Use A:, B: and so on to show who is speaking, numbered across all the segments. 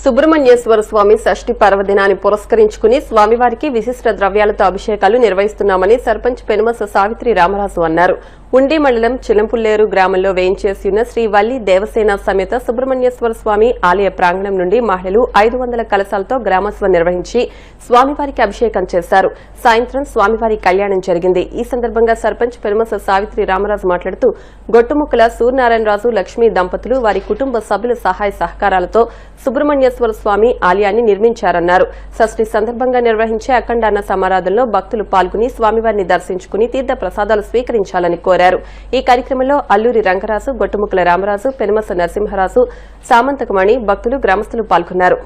A: సుబ్రహ్మణ్యేశ్వర స్వామి షష్ఠి పర్వదినాన్ని పురస్కరించుకుని స్వామివారికి విశిష్ట ద్రవ్యాలతో అభిషేకాలు నిర్వహిస్తున్నామని సర్పంచ్ పెనుమస సావిత్రి రామరాజు అన్నారు. ఉండి మండలం చిలంపుల్లేరు గ్రామంలో వేయించేసి ఉన్న శ్రీ వల్లి దేవసేన సమేత సుబ్రహ్మణ్యేశ్వర స్వామి ఆలయ ప్రాంగణం నుండి మహిళలు ఐదు వందల కలశాలతో గ్రామోత్సవం నిర్వహించి స్వామివారికి అభిషేకం చేశారు. సాయంత్రం స్వామివారి కళ్యాణం జరిగింది. ఈ సందర్భంగా సర్పంచ్ పెనుమస సావిత్రి రామరాజు మాట్లాడుతూ గొట్టుముక్కల సూర్యనారాయణరాజు లక్ష్మీ దంపతులు వారి కుటుంబ సభ్యుల సహాయ సహకారాలతో సుబ్రహ్మణ్యేశ్వర స్వామి ఆలయాన్ని నిర్మించారన్నారు. షష్ఠి సందర్భంగా నిర్వహించే అఖండాన్న సమారాధనలో భక్తులు పాల్గొని స్వామివారిని దర్శించుకుని తీర్థ ప్రసాదాలు స్వీకరించాలని కోరారు. ఈ కార్యక్రమంలో అల్లూరి రంగరాజు గొట్టుముక్కల రామరాజు పెనుమస నరసింహరాజు సామంతకమణి భక్తులు గ్రామస్తులు పాల్గొన్నారు.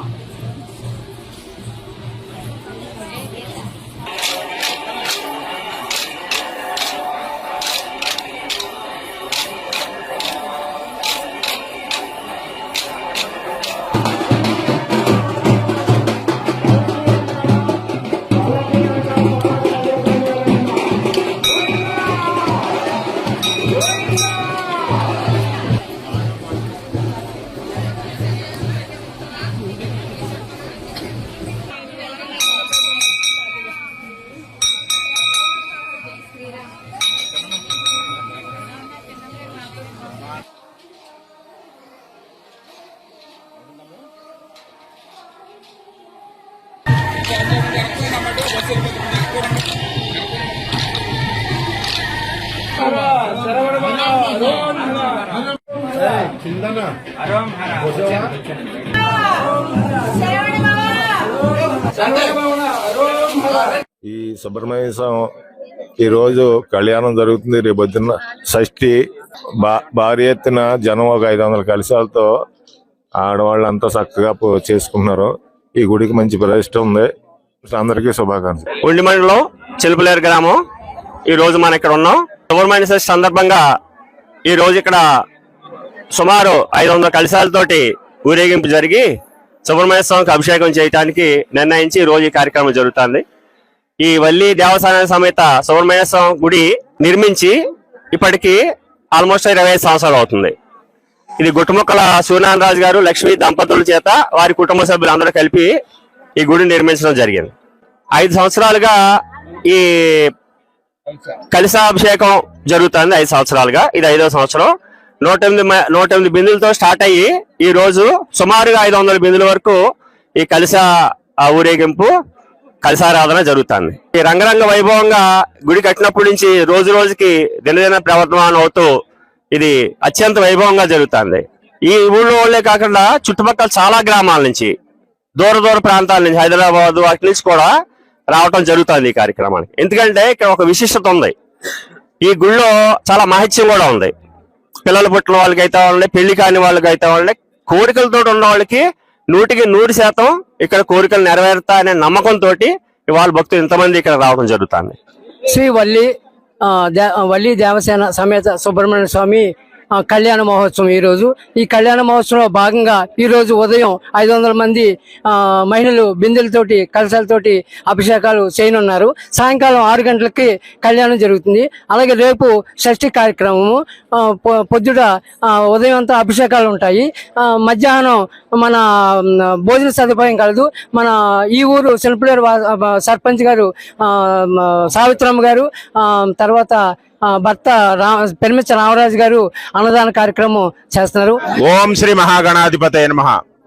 B: 了。
C: ఈ సుబ్రహ్మణ్య స్వామి ఈ రోజు కళ్యాణం జరుగుతుంది. రేపు పొద్దున్న షష్ఠి బా- భారీ ఎత్తున జనం ఒక ఐదు వందల కలశాలతో ఆడవాళ్ళు అంతా చక్కగా చేసుకున్నారు చేసుకుంటున్నారు. ఈ గుడికి మంచి ప్రతిష్ట ఉంది. అందరికీ శుభాకాంక్షలు.
D: ఉండి చిలుపులేరు గ్రామం. ఈ రోజు మనం ఇక్కడ ఉన్నాం. గవర్నమెంట్ షష్ఠి సందర్భంగా ఈ రోజు ఇక్కడ సుమారు ఐదు వందల కలశాలతోటి ఊరేగింపు జరిగి సుబ్రహ్మణ్య స్వామికి అభిషేకం చేయడానికి నిర్ణయించి ఈ రోజు ఈ కార్యక్రమం జరుగుతుంది. ఈ వల్లి దేవస్థాన సమేత సుబ్రహ్మణ్య స్వామి గుడి నిర్మించి ఇప్పటికి ఆల్మోస్ట్ ఇరవై ఐదు సంవత్సరాలు అవుతుంది. ఇది గుట్టుముక్కల సూర్యనారాయణ రాజు గారు లక్ష్మీ దంపతుల చేత వారి కుటుంబ సభ్యులందరూ కలిపి ఈ గుడి నిర్మించడం జరిగింది. ఐదు సంవత్సరాలుగా ఈ కలిసాభిషేకం జరుగుతుంది ఐదు సంవత్సరాలుగా. ఇది ఐదో సంవత్సరం. నూట ఎనిమిది మ- నూట ఎనిమిది బిందులతో స్టార్ట్ అయ్యి ఈ రోజు సుమారుగా ఐదు వందల బిందుల వరకు ఈ కలిస ఆ, ఊరేగింపు కలిసారాధన జరుగుతుంది. ఈ రంగరంగ వైభవంగా గుడి కట్టినప్పటి నుంచి రోజు రోజుకి దినదిన ప్రవర్తమానం అవుతూ ఇది అత్యంత వైభవంగా జరుగుతుంది. ఈ ఊళ్ళో వాళ్ళే కాకుండా చుట్టుపక్కల చాలా గ్రామాల నుంచి దూర దూర ప్రాంతాల నుంచి హైదరాబాద్ వాటి నుంచి కూడా రావటం జరుగుతుంది ఈ కార్యక్రమానికి. ఎందుకంటే ఇక్కడ ఒక విశిష్టత ఉంది. ఈ గుళ్ళో చాలా మహత్యం కూడా ఉంది. పిల్లలు పుట్టిన వాళ్ళకి అయితే వాళ్ళని పెళ్ళి కాని వాళ్ళకి అయితే వాళ్ళని కోరికలతో ఉన్న వాళ్ళకి నూటికి నూరు శాతం ఇక్కడ కోరికలు నెరవేరుతా అనే నమ్మకంతో ఇవాళ భక్తులు ఇంతమంది ఇక్కడ రావడం జరుగుతుంది.
E: శ్రీ వల్లి దే- వల్లి దేవసేన సమేత సుబ్రహ్మణ్య స్వామి కళ్యాణ మహోత్సవం ఈరోజు ఈ కళ్యాణ మహోత్సవంలో భాగంగా ఈరోజు ఉదయం ఐదు వందల మంది మహిళలు బిందెలతోటి కలశాలతోటి అభిషేకాలు చేయనున్నారు. సాయంకాలం ఆరు గంటలకి కళ్యాణం జరుగుతుంది. అలాగే రేపు షష్ఠి కార్యక్రమము పొ- పొద్దుట ఉదయం అంతా అభిషేకాలు ఉంటాయి. మధ్యాహ్నం మన భోజన సదుపాయం కలదు. మన ఈ ఊరు శిల్పులేరు సర్పంచ్ గారు సావిత్రమ్మ గారు తర్వాత భర్త రా పెరిమిచ్చ రామరాజు గారు అన్నదాన కార్యక్రమం చేస్తున్నారు.
F: ఓం శ్రీ మహాగణాధిపతి నమ.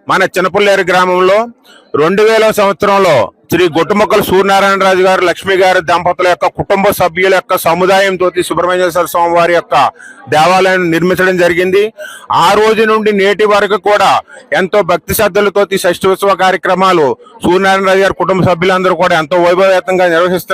F: మన చిన్నపుల్లేరు గ్రామంలో రెండు వేల సంవత్సరంలో శ్రీ గొట్టుమొక్కల సూర్యనారాయణ రాజు గారు లక్ష్మి గారి దంపతుల యొక్క కుటుంబ సభ్యుల యొక్క సముదాయంతో సుబ్రహ్మణ్యేశ్వర స్వామి వారి యొక్క దేవాలయం నిర్మించడం జరిగింది. ఆ రోజు నుండి నేటి వరకు కూడా ఎంతో భక్తి శ్రద్ధలతో షష్ఠోత్సవ కార్యక్రమాలు సూర్యనారాయణ రాజు గారి కుటుంబ సభ్యులందరూ కూడా ఎంతో వైభవేతంగా నిర్వహిస్తారు